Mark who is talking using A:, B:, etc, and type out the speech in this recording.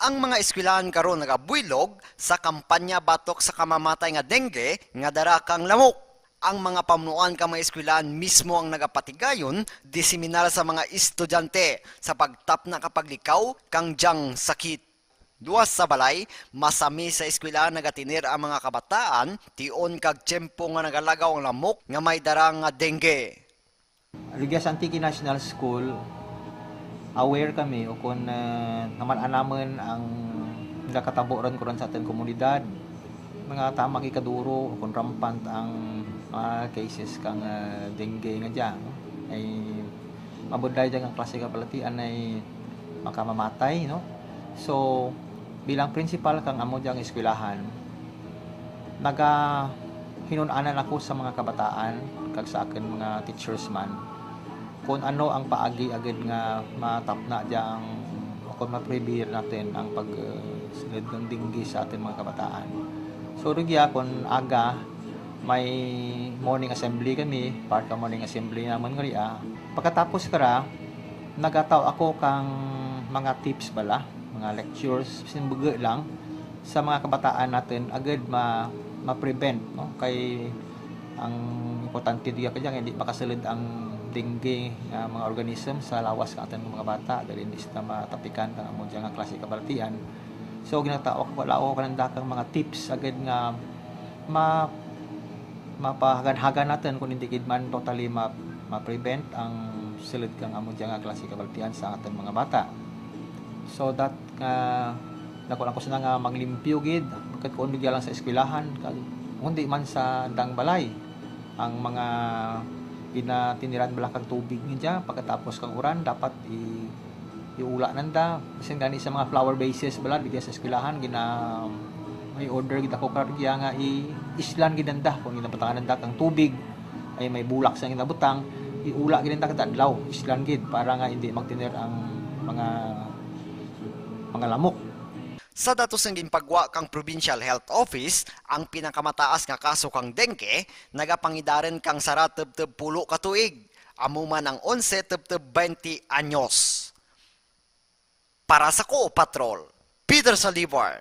A: Ang mga eskwelahan karon nagabuylog sa kampanya batok sa kamamatay nga dengue nga dara kang lamok. Ang mga pamunuan ka mga eskwelahan mismo ang nagapatigayon diseminar sa mga estudyante sa pagtap na kapaglikaw kang jang sakit. Duwas sa balay, masami sa eskwelahan nagatinir ang mga kabataan, tion kag tiyempo nga nagalagaw ang lamok nga may darang nga dengue.
B: Ligas Antique National School, aware kami o kung uh, naman anaman ang nakataboran ko sa ating komunidad. Mga tamang ikaduro o kung rampant ang mga cases kang uh, dengue nga dyan ay mabuday dyan ang klase kapalatian ay makamamatay no? So bilang principal kang amo dyan eskwelahan naga hinunanan ako sa mga kabataan kag sa akin mga teachers man kung ano ang paagi agad nga matapna diyang o kung ma-prevere natin ang pag silid ng dinggi sa ating mga kabataan. So rigya kung aga may morning assembly kami, part ka morning assembly naman nga riya. Pagkatapos kara, nagataw ako kang mga tips bala, mga lectures, simbuga lang sa mga kabataan natin agad ma ma-prevent no kay ang importante diya kaya hindi makasulod ang dengue nga mga organism sa lawas ka atin mga bata dahil hindi sila matapikan ka mo nga klase kabaltian so ginatao ko ako kanang dakang mga tips agad nga ma mapahagan-hagan natin kung hindi man totally ma, ma-prevent ang silid kang amo nga klase kabaltian sa ating mga bata. So that uh, nako lang ko sa nga maglimpyo gid kat kun lang sa eskwelahan kag kundi man sa dang balay ang mga ginatiniran bala kag tubig niya pagkatapos kang uran dapat i iula nanda kasi gani sa mga flower bases bala digya sa eskwelahan gina may order gid ako kargya nga i islan ginanda kung ginabatangan nanda kang tubig ay may bulak sa ginabutang iula ginanda kada adlaw islan gid para nga hindi magtinir ang mga mga lamok
A: Sa datos ng ginpagwa kang Provincial Health Office, ang pinakamataas nga kaso kang dengue, nagapangidaren kang sara tebteb pulo ka tuig, amo man ang 11 tebteb 20 anyos. Para sa Ko Patrol, Peter Salivar,